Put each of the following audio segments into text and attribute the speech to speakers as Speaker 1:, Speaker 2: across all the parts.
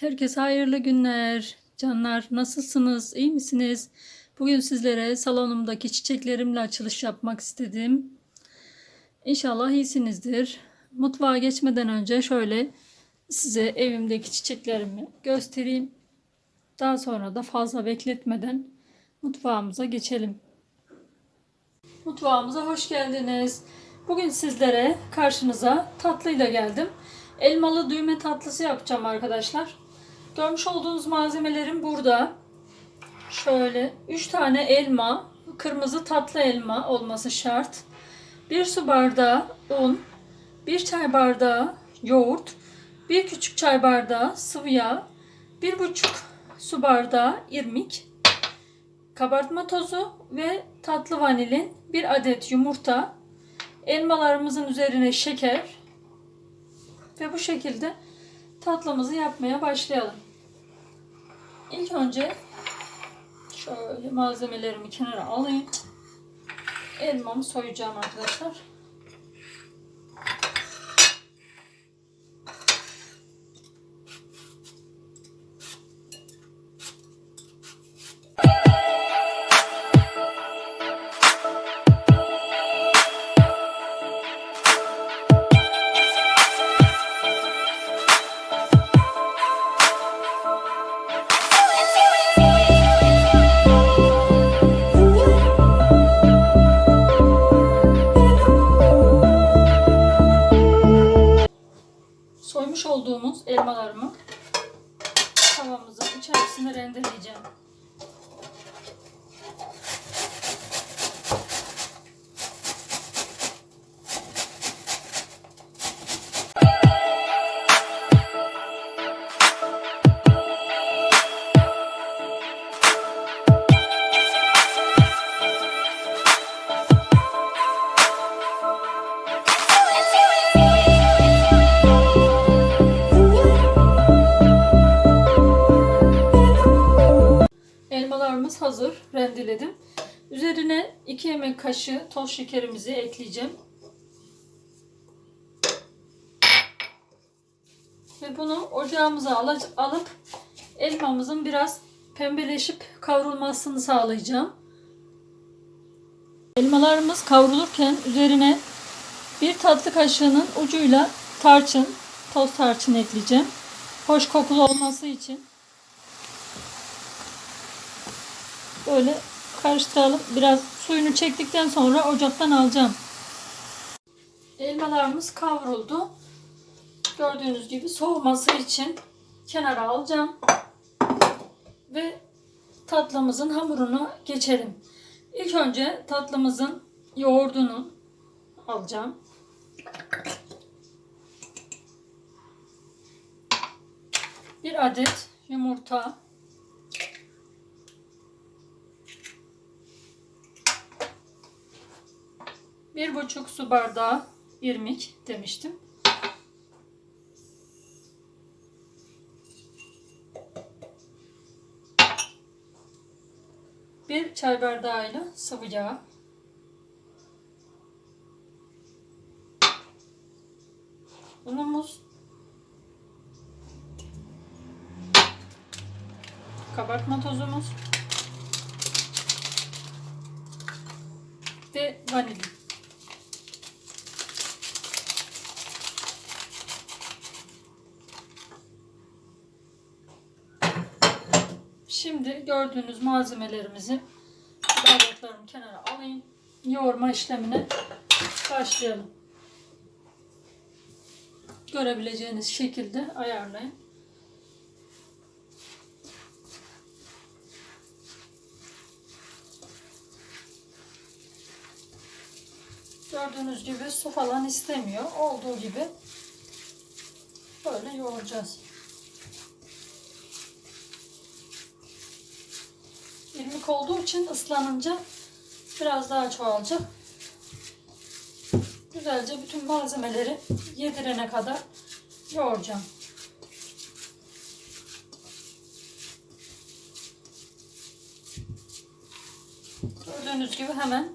Speaker 1: Herkese hayırlı günler. Canlar nasılsınız? İyi misiniz? Bugün sizlere salonumdaki çiçeklerimle açılış yapmak istedim. İnşallah iyisinizdir. Mutfağa geçmeden önce şöyle size evimdeki çiçeklerimi göstereyim. Daha sonra da fazla bekletmeden mutfağımıza geçelim. Mutfağımıza hoş geldiniz. Bugün sizlere karşınıza tatlıyla geldim. Elmalı düğme tatlısı yapacağım arkadaşlar. Görmüş olduğunuz malzemelerim burada. Şöyle 3 tane elma, kırmızı tatlı elma olması şart. 1 su bardağı un, 1 çay bardağı yoğurt, 1 küçük çay bardağı sıvı yağ, 1,5 su bardağı irmik, kabartma tozu ve tatlı vanilin, 1 adet yumurta, elmalarımızın üzerine şeker ve bu şekilde tatlımızı yapmaya başlayalım. İlk önce şöyle malzemelerimi kenara alayım. Elmamı soyacağım arkadaşlar. Olduğumuz elmalarımı tavamızın içerisine rendeleyeceğim. Hazır. Rendeledim. Üzerine 2 yemek kaşığı toz şekerimizi ekleyeceğim. Ve bunu ocağımıza alıp elmamızın biraz pembeleşip kavrulmasını sağlayacağım. Elmalarımız kavrulurken üzerine bir tatlı kaşığının ucuyla tarçın, toz tarçın ekleyeceğim. Hoş kokulu olması için. Böyle karıştıralım. Biraz suyunu çektikten sonra ocaktan alacağım. Elmalarımız kavruldu. Gördüğünüz gibi soğuması için kenara alacağım. Ve tatlımızın hamurunu geçelim. İlk önce tatlımızın yoğurdunu alacağım. Bir adet yumurta. Bir buçuk su bardağı irmik demiştim. Bir çay bardağıyla sıvı yağ. Unumuz. Kabartma tozumuz. Ve vanilya. Şimdi gördüğünüz malzemelerimizi bardaklarımı kenara alayım. Yoğurma işlemine başlayalım. Görebileceğiniz şekilde ayarlayın. Gördüğünüz gibi su falan istemiyor. Olduğu gibi böyle yoğuracağız. İrmik olduğu için ıslanınca biraz daha çoğalacak. Güzelce bütün malzemeleri yedirene kadar yoğuracağım. Gördüğünüz gibi hemen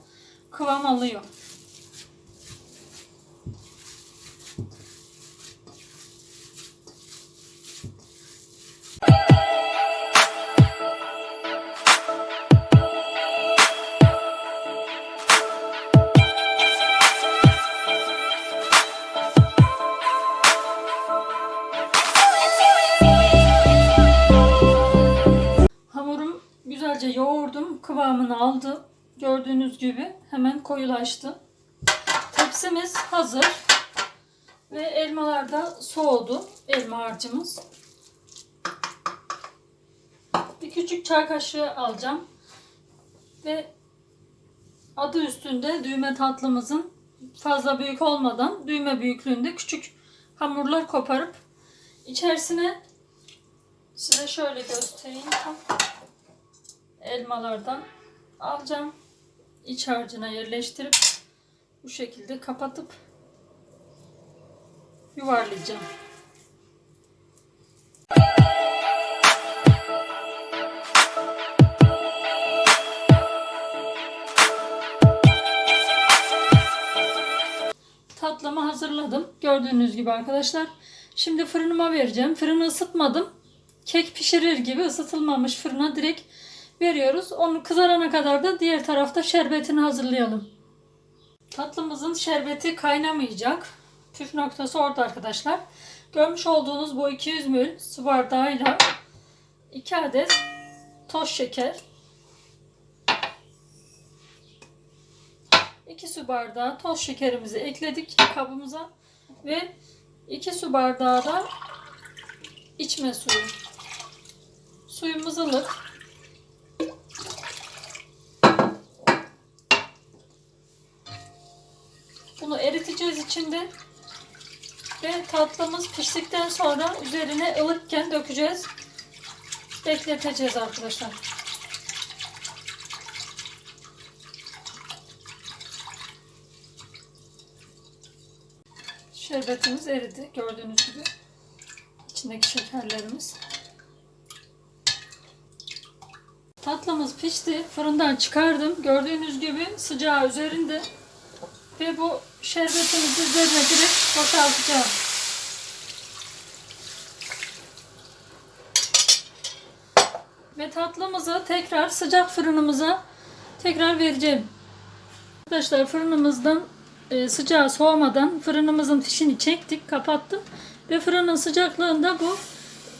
Speaker 1: kıvam alıyor. Kıvamını aldı. Gördüğünüz gibi hemen koyulaştı. Tepsimiz hazır. Ve elmalar da soğudu. Elma harcımız. Bir küçük çay kaşığı alacağım. Ve adı üstünde düğme tatlımızın fazla büyük olmadan düğme büyüklüğünde küçük hamurlar koparıp içerisine size şöyle göstereyim elmalardan alacağım iç harcına yerleştirip bu şekilde kapatıp yuvarlayacağım. Tatlımı hazırladım. Gördüğünüz gibi arkadaşlar. Şimdi fırınıma vereceğim. Fırını ısıtmadım. Kek pişirir gibi ısıtılmamış fırına direkt veriyoruz. Onu kızarana kadar da diğer tarafta şerbetini hazırlayalım. Tatlımızın şerbeti kaynamayacak. Püf noktası orada arkadaşlar. Görmüş olduğunuz bu 200 ml su bardağıyla 2 adet toz şeker 2 su bardağı toz şekerimizi ekledik kabımıza ve 2 su bardağı da içme suyu. Suyumuz ılık. Bunu eriteceğiz içinde. Ve tatlımız piştikten sonra üzerine ılıkken dökeceğiz. Bekleteceğiz arkadaşlar. Şerbetimiz eridi gördüğünüz gibi. İçindeki şekerlerimiz. Tatlımız pişti. Fırından çıkardım. Gördüğünüz gibi sıcağı üzerinde. Ve bu şerbetimizi üzerine direkt boşaltacağım. Ve tatlımızı tekrar sıcak fırınımıza tekrar vereceğim. Arkadaşlar fırınımızdan e, sıcağı soğumadan fırınımızın fişini çektik, kapattım. Ve fırının sıcaklığında bu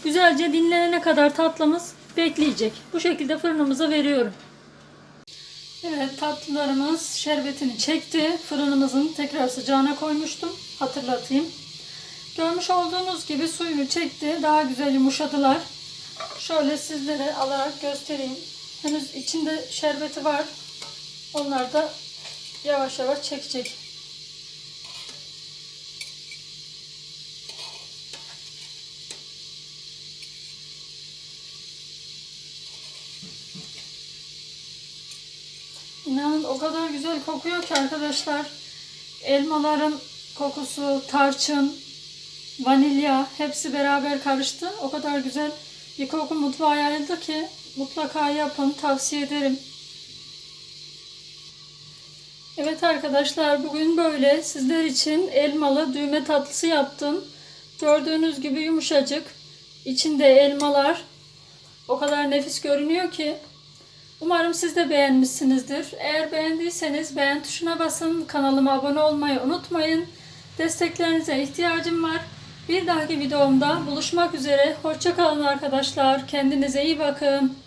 Speaker 1: güzelce dinlenene kadar tatlımız bekleyecek. Bu şekilde fırınımıza veriyorum. Evet tatlılarımız şerbetini çekti. Fırınımızın tekrar sıcağına koymuştum. Hatırlatayım. Görmüş olduğunuz gibi suyunu çekti. Daha güzel yumuşadılar. Şöyle sizlere alarak göstereyim. Henüz içinde şerbeti var. Onlar da yavaş yavaş çekecek. İnanın o kadar güzel kokuyor ki arkadaşlar. Elmaların kokusu, tarçın, vanilya hepsi beraber karıştı. O kadar güzel bir koku mutfağa yayıldı ki mutlaka yapın tavsiye ederim. Evet arkadaşlar bugün böyle sizler için elmalı düğme tatlısı yaptım. Gördüğünüz gibi yumuşacık. İçinde elmalar o kadar nefis görünüyor ki. Umarım siz de beğenmişsinizdir. Eğer beğendiyseniz beğen tuşuna basın. Kanalıma abone olmayı unutmayın. Desteklerinize ihtiyacım var. Bir dahaki videomda buluşmak üzere. Hoşçakalın arkadaşlar. Kendinize iyi bakın.